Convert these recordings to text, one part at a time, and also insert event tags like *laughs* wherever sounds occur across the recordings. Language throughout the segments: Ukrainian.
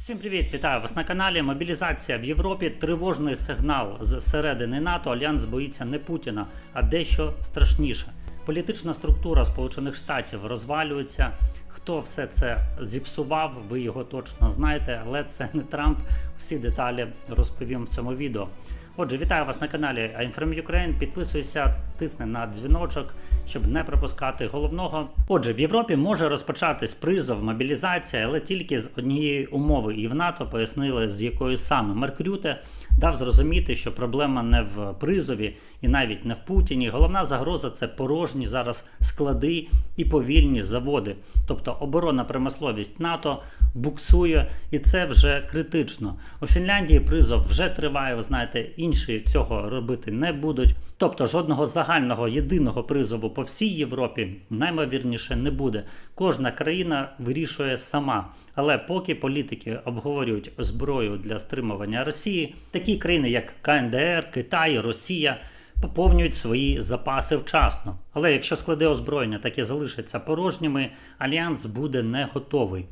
Всім привіт, вітаю вас на каналі. Мобілізація в Європі. Тривожний сигнал з середини НАТО. Альянс боїться не Путіна, а дещо страшніше. Політична структура Сполучених Штатів розвалюється. Хто все це зіпсував, ви його точно знаєте, але це не Трамп. Всі деталі розповім в цьому відео. Отже, вітаю вас на каналі I'm Ukraine. Підписуйся, тисни на дзвіночок, щоб не пропускати головного. Отже, в Європі може розпочатись призов, мобілізація, але тільки з однієї умови. І в НАТО пояснили, з якою саме Марк Рюте дав зрозуміти, що проблема не в призові і навіть не в Путіні. Головна загроза це порожні зараз склади і повільні заводи. Тобто оборонна промисловість НАТО буксує, і це вже критично. У Фінляндії призов вже триває. Ви знаєте, інші цього робити не будуть. Тобто жодного загального єдиного призову по всій Європі наймовірніше не буде. Кожна країна вирішує сама. Але поки політики обговорюють зброю для стримування Росії, такі країни, як КНДР, Китай, Росія. Поповнюють свої запаси вчасно. Але якщо склади озброєння так і залишаться порожніми, альянс буде не готовий.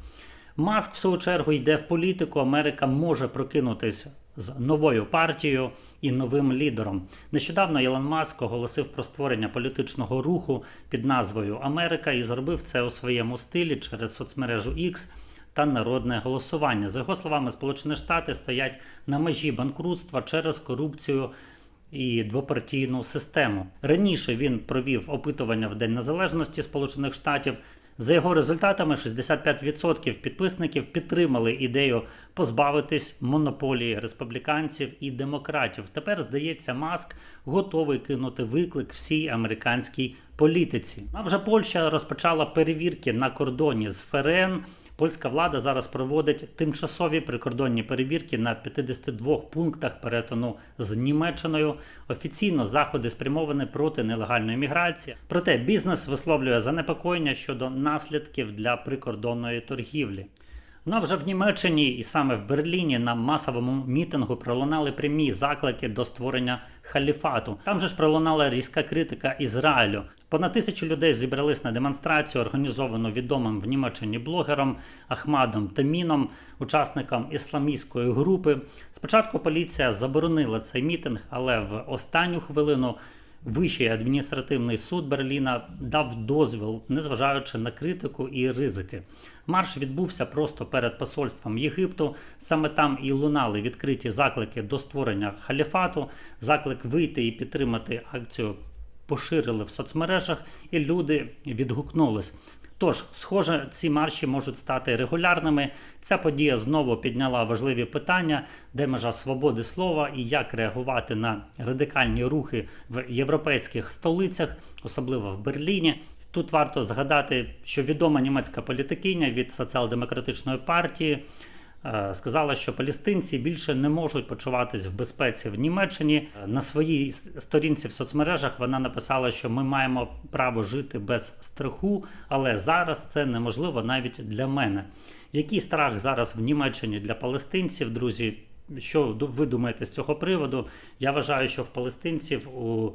Маск, в свою чергу, йде в політику. Америка може прокинутись з новою партією і новим лідером. Нещодавно Ілон Маск оголосив про створення політичного руху під назвою Америка і зробив це у своєму стилі через соцмережу X та народне голосування. За його словами, Сполучені Штати стоять на межі банкрутства через корупцію. І двопартійну систему раніше він провів опитування в День Незалежності Сполучених Штатів. За його результатами, 65% підписників підтримали ідею позбавитись монополії республіканців і демократів. Тепер здається, маск готовий кинути виклик всій американській політиці. А вже Польща розпочала перевірки на кордоні з ФРН. Польська влада зараз проводить тимчасові прикордонні перевірки на 52 пунктах перетину з Німеччиною. Офіційно заходи спрямовані проти нелегальної міграції. Проте бізнес висловлює занепокоєння щодо наслідків для прикордонної торгівлі. Ну а вже в Німеччині і саме в Берліні на масовому мітингу пролунали прямі заклики до створення халіфату. Там же ж пролунала різка критика Ізраїлю. Понад тисячу людей зібрались на демонстрацію, організовану відомим в Німеччині блогером Ахмадом Таміном, учасником ісламістської групи. Спочатку поліція заборонила цей мітинг, але в останню хвилину. Вищий адміністративний суд Берліна дав дозвіл, незважаючи на критику і ризики. Марш відбувся просто перед посольством Єгипту. Саме там і лунали відкриті заклики до створення халіфату, заклик вийти і підтримати акцію. Поширили в соцмережах, і люди відгукнулись. Тож, схоже, ці марші можуть стати регулярними. Ця подія знову підняла важливі питання, де межа свободи слова і як реагувати на радикальні рухи в європейських столицях, особливо в Берліні. Тут варто згадати, що відома німецька політикиня від соціал-демократичної партії. Е, Сказала, що палестинці більше не можуть почуватись в безпеці в Німеччині. На своїй сторінці в соцмережах вона написала, що ми маємо право жити без страху, але зараз це неможливо навіть для мене. Який страх зараз в Німеччині для палестинців, друзі? Що ви думаєте з цього приводу? Я вважаю, що в палестинців у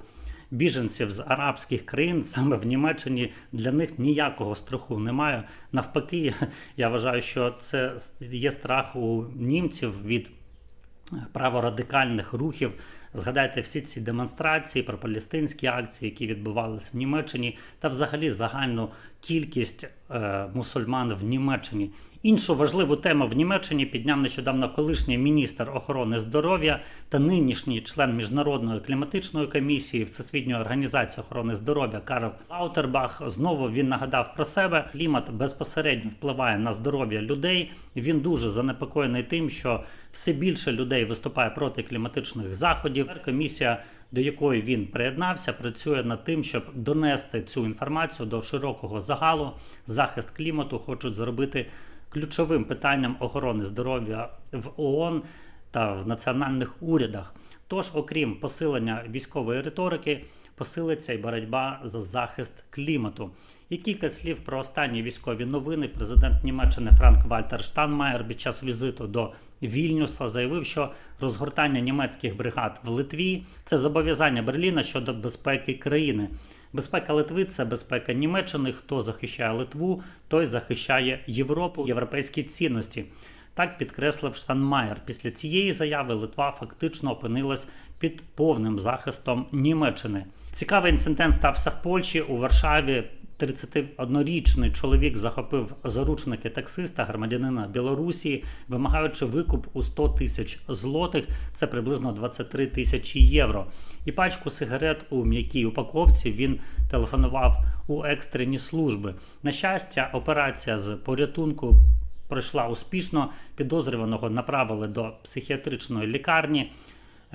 біженців з арабських країн саме в Німеччині для них ніякого страху немає. Навпаки, *laughs* я вважаю, що це є страх у німців від праворадикальних рухів. Згадайте всі ці демонстрації про палестинські акції, які відбувалися в Німеччині, та взагалі загальну кількість е, мусульман в Німеччині. Іншу важливу тему в Німеччині підняв нещодавно колишній міністр охорони здоров'я та нинішній член міжнародної кліматичної комісії Всесвітньої організації охорони здоров'я Карл Аутербах. Знову він нагадав про себе. Клімат безпосередньо впливає на здоров'я людей. Він дуже занепокоєний тим, що все більше людей виступає проти кліматичних заходів. Комісія до якої він приєднався, працює над тим, щоб донести цю інформацію до широкого загалу. Захист клімату хочуть зробити ключовим питанням охорони здоров'я в ООН та в національних урядах. Тож, окрім посилення військової риторики, посилиться й боротьба за захист клімату. І кілька слів про останні військові новини. Президент Німеччини Франк Вальтер Штанмаєр під час візиту до Вільнюса заявив, що розгортання німецьких бригад в Литві це зобов'язання Берліна щодо безпеки країни. Безпека Литви це безпека Німеччини. Хто захищає Литву, той захищає Європу, європейські цінності. Так підкреслив Штанмаєр. Після цієї заяви Литва фактично опинилась під повним захистом Німеччини. Цікавий інцидент стався в Польщі у Варшаві. 31-річний чоловік захопив заручники таксиста, громадянина Білорусі, вимагаючи викуп у 100 тисяч злотих, це приблизно 23 тисячі євро. І пачку сигарет у м'якій упаковці він телефонував у екстрені служби. На щастя, операція з порятунку пройшла успішно. Підозрюваного направили до психіатричної лікарні.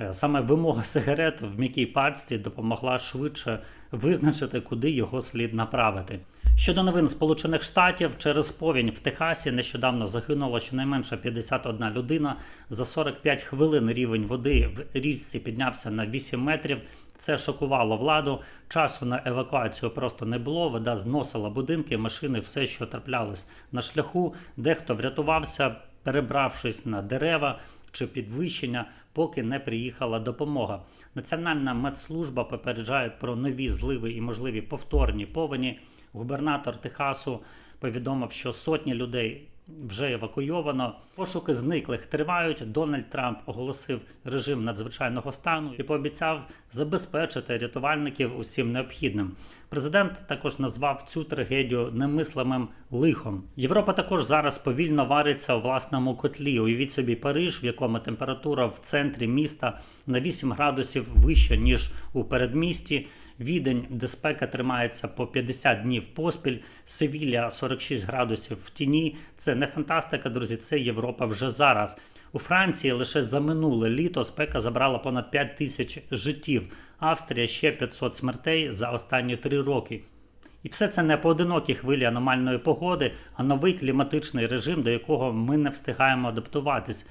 Е, Саме вимога сигарет в м'якій пачці допомогла швидше визначити, куди його слід направити. Щодо новин Сполучених Штатів, через повінь в Техасі нещодавно загинуло щонайменше 51 людина. За 45 хвилин рівень води в річці піднявся на 8 метрів. Це шокувало владу. Часу на евакуацію просто не було. Вода зносила будинки, машини, все, що траплялось на шляху. Дехто врятувався, перебравшись на дерева чи підвищення, поки не приїхала допомога. Національна медслужба попереджає про нові зливи і можливі повторні повені. Губернатор Техасу повідомив, що сотні людей вже евакуйовано. Пошуки зниклих тривають. Дональд Трамп оголосив режим надзвичайного стану і пообіцяв забезпечити рятувальників усім необхідним. Президент також назвав цю трагедію немислимим лихом. Європа також зараз повільно вариться у власному котлі. Уявіть собі Париж, в якому температура в центрі міста на 8 градусів вища ніж у передмісті. Відень, де спека тримається по 50 днів поспіль, Севілля 46 градусів в тіні. Це не фантастика, друзі. Це Європа вже зараз. У Франції лише за минуле літо спека забрала понад 5 тисяч життів. Австрія ще 500 смертей за останні три роки. І все це не поодинокі хвилі аномальної погоди, а новий кліматичний режим, до якого ми не встигаємо адаптуватись.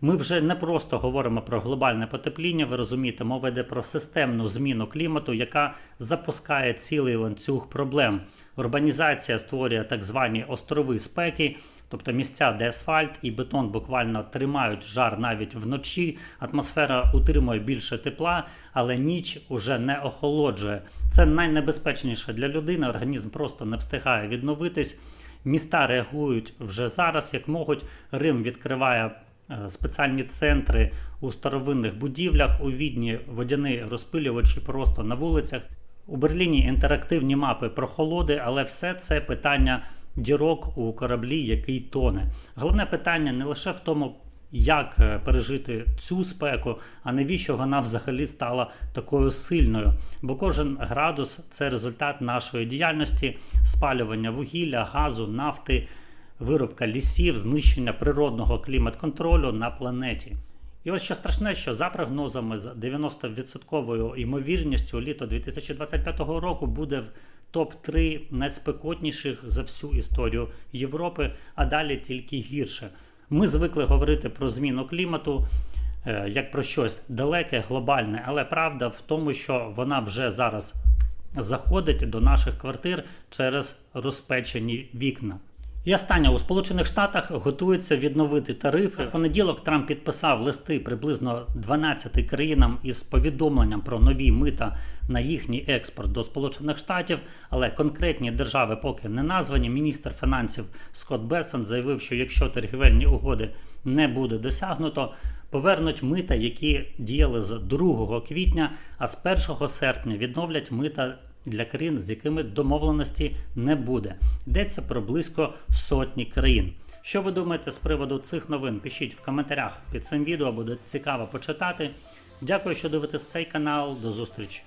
Ми вже не просто говоримо про глобальне потепління, ви розумієте, мова йде про системну зміну клімату, яка запускає цілий ланцюг проблем. Урбанізація створює так звані острови спеки, тобто місця, де асфальт і бетон буквально тримають жар навіть вночі. Атмосфера утримує більше тепла, але ніч уже не охолоджує. Це найнебезпечніше для людини. Організм просто не встигає відновитись. Міста реагують вже зараз, як можуть. Рим відкриває спеціальні центри у старовинних будівлях. У відні водяні розпилювачі просто на вулицях. У Берліні інтерактивні мапи про холоди, але все це питання дірок у кораблі, який тоне. Головне питання не лише в тому, як е, пережити цю спеку, а навіщо вона взагалі стала такою сильною. Бо кожен градус це результат нашої діяльності, спалювання вугілля, газу, нафти, виробка лісів, знищення природного клімат-контролю на планеті. І ось що страшне, що за прогнозами з 90% ймовірністю літо 2025 року буде в топ-3 найспекотніших за всю історію Європи, а далі тільки гірше. Ми звикли говорити про зміну клімату е, як про щось далеке, глобальне, але правда в тому, що вона вже зараз заходить до наших квартир через розпечені вікна. І останнє у Сполучених Штатах готується відновити тарифи. В понеділок Трамп підписав листи приблизно 12 країнам із повідомленням про нові мита на їхній експорт до Сполучених Штатів, але конкретні держави поки не названі. Міністр фінансів Скотт Бессон заявив, що якщо торгівельні угоди не буде досягнуто, повернуть мита, які діяли з 2 квітня, а з 1 серпня відновлять мита для країн, з якими домовленості не буде. Йдеться про близько сотні країн. Що ви думаєте з приводу цих новин? Пишіть в коментарях під цим відео, буде цікаво почитати. Дякую, що дивитесь цей канал. До зустрічі!